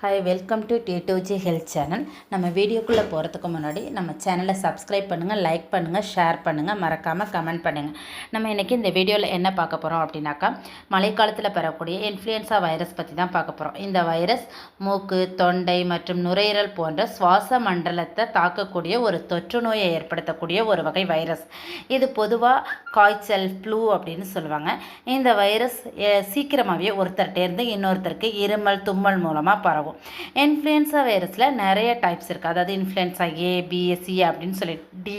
Hi welcome to the டூஜி health channel நம்ம வீடியோக்குள்ளே போகிறதுக்கு முன்னாடி நம்ம சேனலை சப்ஸ்கிரைப் பண்ணுங்கள் லைக் பண்ணுங்கள் ஷேர் பண்ணுங்கள் மறக்காமல் கமெண்ட் பண்ணுங்கள் நம்ம இன்றைக்கி இந்த வீடியோவில் என்ன பார்க்க போகிறோம் அப்படின்னாக்கா மழைக்காலத்தில் பெறக்கூடிய இன்ஃப்ளூயன்ஸா வைரஸ் பற்றி தான் பார்க்க போகிறோம் இந்த வைரஸ் மூக்கு தொண்டை மற்றும் நுரையீரல் போன்ற சுவாச மண்டலத்தை தாக்கக்கூடிய ஒரு தொற்று நோயை ஏற்படுத்தக்கூடிய ஒரு வகை வைரஸ் இது பொதுவாக காய்ச்சல் ஃப்ளூ அப்படின்னு சொல்லுவாங்க. இந்த வைரஸ் சீக்கிரமாகவே ஒருத்தர்கிட்டேருந்து இன்னொருத்தருக்கு இருமல் தும்மல் மூலமாக பரவும். இன்ஃப்ளூயன்ஸா வைரஸில் நிறைய டைப்ஸ் இருக்குது அதாவது இன்ஃப்ளூயன்ஸா ஏ பிஎஸ்சி அப்படின்னு சொல்லி டி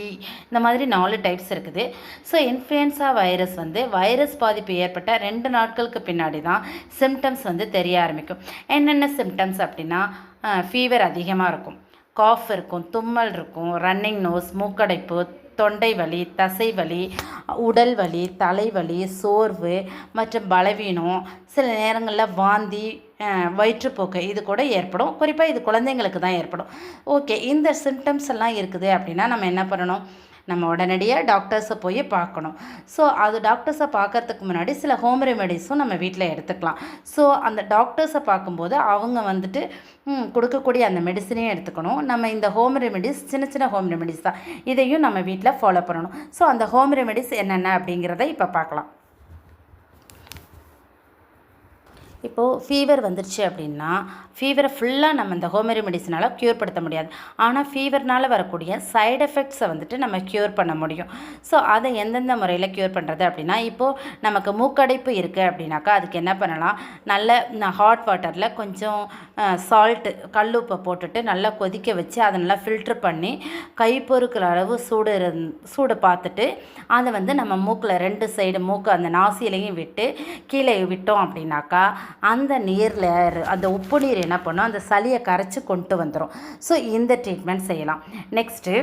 இந்த மாதிரி நாலு டைப்ஸ் இருக்குது. ஸோ இன்ஃப்ளூயன்ஸா வைரஸ் வந்து வைரஸ் பாதிப்பு ஏற்பட்ட ரெண்டு நாட்களுக்கு பின்னாடி தான் சிம்டம்ஸ் வந்து தெரிய ஆரம்பிக்கும். என்னென்ன சிம்டம்ஸ் அப்படின்னா ஃபீவர் அதிகமாக இருக்கும். காஃப் இருக்கும் தும்மல் இருக்கும் ரன்னிங் நோஸ் மூக்கடைப்பு தொண்டை வலி தசை வலி உடல் வலி தலைவலி சோர்வு மற்றும் பலவீனம். சில நேரங்களில் வாந்தி வயிற்றுப்போக்கு இது கூட ஏற்படும். குறிப்பாக இது குழந்தைங்களுக்கு தான் ஏற்படும். ஓகே இந்த சிம்டம்ஸ் எல்லாம் இருக்குது அப்படின்னா நம்ம என்ன பண்ணணும்? நம்ம உடனடியாக டாக்டர்ஸை போய் பார்க்கணும். ஸோ அது டாக்டர்ஸை பார்க்கறதுக்கு முன்னாடி சில ஹோம் ரெமெடிஸும் நம்ம வீட்டில் எடுத்துக்கலாம். ஸோ அந்த டாக்டர்ஸை பார்க்கும்போது அவங்க வந்துட்டு கொடுக்கக்கூடிய அந்த மெடிசனையும் எடுத்துக்கணும். நம்ம இந்த ஹோம் ரெமெடிஸ் சின்ன சின்ன ஹோம் ரெமெடிஸ் தான். இதையும் நம்ம வீட்டில் ஃபாலோ பண்ணணும். ஸோ அந்த ஹோம் ரெமெடிஸ் என்னென்ன அப்படிங்கிறத இப்போ பார்க்கலாம். இப்போது ஃபீவர் வந்துருச்சு அப்படின்னா ஃபீவரை ஃபுல்லாக நம்ம இந்த ஹோம் ரெமெடிஸ்னால க்யூர் படுத்த முடியாது. ஆனால் ஃபீவர்னால் வரக்கூடிய சைடு எஃபெக்ட்ஸை வந்துட்டு நம்ம க்யூர் பண்ண முடியும். ஸோ அதை எந்தெந்த முறையில் க்யூர் பண்ணுறது அப்படின்னா இப்போது நமக்கு மூக்கடைப்பு இருக்குது அப்படின்னாக்கா அதுக்கு என்ன பண்ணலாம்? நல்ல ஹாட் வாட்டரில் கொஞ்சம் சால்ட்டு கல்லுப்பை போட்டுட்டு நல்லா கொதிக்க வச்சு அதை நல்லா ஃபில்ட்ரு பண்ணி கை பொறுக்கிற அளவு சூடு இருந் சூடு பார்த்துட்டு அதை வந்து நம்ம மூக்கில் ரெண்டு சைடு மூக்கு அந்த நாசியிலையும் விட்டு கீழே விட்டோம் அப்படின்னாக்கா அந்த நீரில் அந்த உப்பு நீர் என்ன பண்ணும்? அந்த சளியை கரைச்சி கொண்டு வந்துடும் ஸோ இந்த ட்ரீட்மெண்ட் செய்யலாம். நெக்ஸ்ட்டு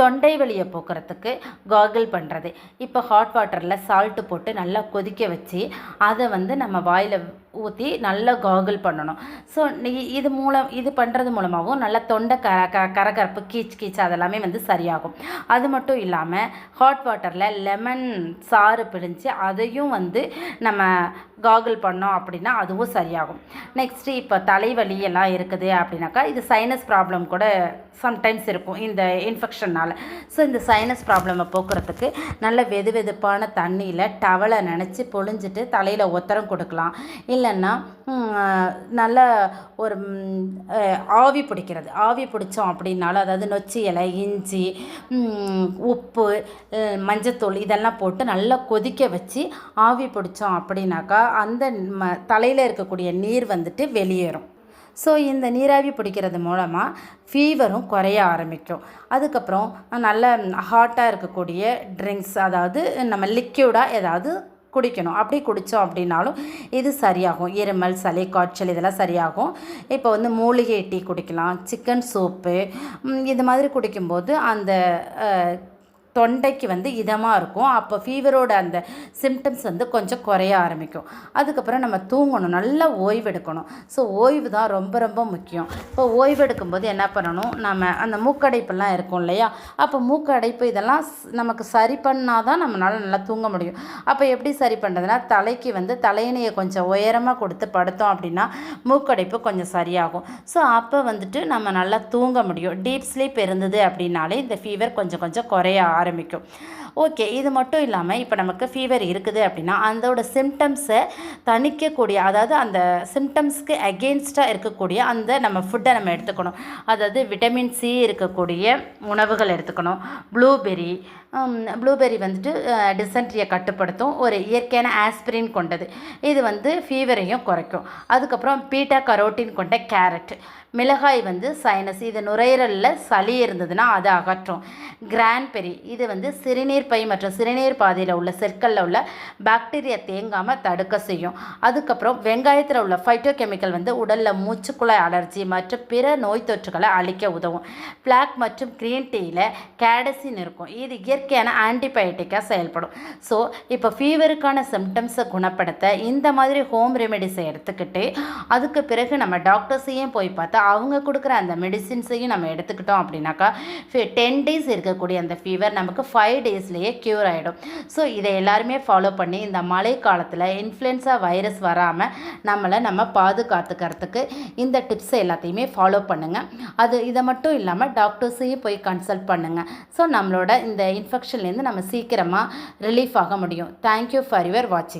தொண்டை வலியை போக்குறதுக்கு காகிள் பண்ணுறது இப்போ ஹாட் வாட்டரில் சால்ட்டு போட்டு நல்லா கொதிக்க வச்சு அதை வந்து நம்ம வாயில் ஊற்றி நல்லா காகிள் பண்ணணும். ஸோ இது மூலம் இது பண்ணுறது மூலமாகவும் நல்லா தொண்டை கர க கரகரப்பு கீச் கீச் அதெல்லாமே வந்து சரியாகும். அது மட்டும் இல்லாமல் ஹாட் வாட்டரில் லெமன் சாறு பிழிஞ்சு அதையும் வந்து நம்ம காகிள் பண்ணோம் அப்படின்னா அதுவும் சரியாகும். நெக்ஸ்ட்டு இப்போ தலைவலி எல்லாம் இருக்குது அப்படின்னாக்கா இது சைனஸ் ப்ராப்ளம் கூட சம்டைம்ஸ் இருக்கும் இந்த இன்ஃபெக்ஷனால் ஸோ இந்த சைனஸ் ப்ராப்ளமை போக்குறதுக்கு நல்ல வெது வெதுப்பான தண்ணியில் டவலை நினச்சி பொழிஞ்சிட்டு தலையில் ஒத்தரம் கொடுக்கலாம். இல்லை இல்லைன்னா நல்ல ஒரு ஆவி பிடிக்கிறது. ஆவி பிடிச்சோம் அப்படின்னாலும் அதாவது நொச்சி இலை இஞ்சி உப்பு மஞ்சத்தூள் இதெல்லாம் போட்டு நல்லா கொதிக்க வச்சு ஆவி பிடிச்சோம் அப்படின்னாக்கா அந்த ம தலையில் இருக்கக்கூடிய நீர் வந்துட்டு வெளியேறும். ஸோ இந்த நீராவி பிடிக்கிறது மூலமாக ஃபீவரும் குறைய ஆரம்பிக்கும். அதுக்கப்புறம் நல்ல ஹாட்டாக இருக்கக்கூடிய ட்ரிங்க்ஸ் அதாவது நம்ம லிக்யூடாக ஏதாவது குடிக்கணும். அப்படி குடித்தோம் அப்படின்னாலும் இது சரியாகும். இருமல் சளி காய்ச்சல் இதெல்லாம் சரியாகும். இப்போ வந்து மூலிகை டீ குடிக்கலாம். Chicken soup. இது மாதிரி குடிக்கும்போது அந்த தொண்டைக்கு வந்து இதமாக இருக்கும். அப்போ ஃபீவரோட அந்த சிம்டம்ஸ் வந்து கொஞ்சம் குறைய ஆரம்பிக்கும். அதுக்கப்புறம் நம்ம தூங்கணும். நல்லா ஓய்வு எடுக்கணும் ஸோ ஓய்வு தான் ரொம்ப ரொம்ப முக்கியம். இப்போ ஓய்வு எடுக்கும்போது என்ன பண்ணணும்? நம்ம அந்த மூக்கடைப்பெல்லாம் இருக்கும் இல்லையா? அப்போ மூக்கடைப்பு இதெல்லாம் ஸ்- நமக்கு சரி பண்ணால் தான் நம்மளால் நல்லா தூங்க முடியும். அப்போ எப்படி சரி பண்ணுறதுனா தலைக்கு வந்து தலையணையை கொஞ்சம் உயரமாக கொடுத்து படுத்தோம் அப்படின்னா மூக்கடைப்பு கொஞ்சம் சரியாகும். ஸோ அப்போ வந்துட்டு நம்ம நல்லா தூங்க முடியும். டீப் ஸ்லீப் இருந்தது அப்படின்னாலே இந்த ஃபீவர் கொஞ்சம் கொஞ்சம் குறைய ஆரம்பிக்கும் let ஓகே இது மட்டும் இல்லாமல் இப்போ நமக்கு ஃபீவர் இருக்குது அப்படின்னா அதோட சிம்டம்ஸை தணிக்கக்கூடிய அதாவது அந்த சிம்டம்ஸ்க்கு அகெயின்ஸ்டாக இருக்கக்கூடிய அந்த நம்ம ஃபுட்டை நம்ம எடுத்துக்கணும். அதாவது விட்டமின் சி இருக்கக்கூடிய உணவுகள் எடுத்துக்கணும். ப்ளூபெர்ரி ப்ளூபெர்ரி வந்துட்டு டிசென்ட்ரியை கட்டுப்படுத்தும். ஒரு இயற்கையான ஆஸ்பிரின் கொண்டது. இது வந்து ஃபீவரையும் குறைக்கும். அதுக்கப்புறம் பீட்டா கரோட்டின் கொண்ட கேரட் மிளகாய் வந்து சைனஸ் இது நுரையீரலில் சளி இருந்ததுன்னா அதை அகற்றும். கிரான்பெரி இது வந்து சிறுநீர் பை மற்றும் சிறுநீர் பாதையில் உள்ள செற்களில் உள்ள பாக்டீரியா தேங்காமல் தடுக்க செய்யும். அதுக்கப்புறம் வெங்காயத்தில் உள்ள ஃபைட்டோகெமிக்கல் வந்து உடலில் மூச்சுக்குழாய் அலர்ஜி மற்றும் பிற நோய் தொற்றுகளை அழிக்க உதவும். பிளாக் மற்றும் க்ரீன் டீயில் கேடசின் இருக்கும். இது இயற்கையான ஆன்டிபயோட்டிக்காக செயல்படும். ஸோ இப்போ ஃபீவருக்கான சிம்டம்ஸை குணப்படுத்த இந்த மாதிரி ஹோம் ரெமெடிஸை எடுத்துக்கிட்டு அதுக்கு பிறகு நம்ம டாக்டர்ஸையும் போய் பார்த்தா அவங்க கொடுக்குற அந்த மெடிசின்ஸையும் நம்ம எடுத்துக்கிட்டோம் அப்படின்னாக்கா டென் டேஸ் இருக்கக்கூடிய அந்த ஃபீவர் நமக்கு ஃபைவ் டேஸ்லேயே மினிட்ஸ்லேயே க்யூர் ஆகிடும் ஸோ இதை எல்லாருமே ஃபாலோ பண்ணி இந்த மழை காலத்தில் இன்ஃப்ளூயன்ஸா வைரஸ் வராமல் நம்மளை நம்ம பாதுகாத்துக்கிறதுக்கு இந்த டிப்ஸ் எல்லாத்தையுமே ஃபாலோ பண்ணுங்கள் அது இதை மட்டும் இல்லாமல் டாக்டர்ஸையும் போய் கன்சல்ட் பண்ணுங்கள் ஸோ நம்மளோட இந்த இன்ஃபெக்ஷன்லேருந்து நம்ம சீக்கிரமாக ரிலீஃப் ஆக முடியும். தேங்க்யூ ஃபார் யுவர் வாட்சிங்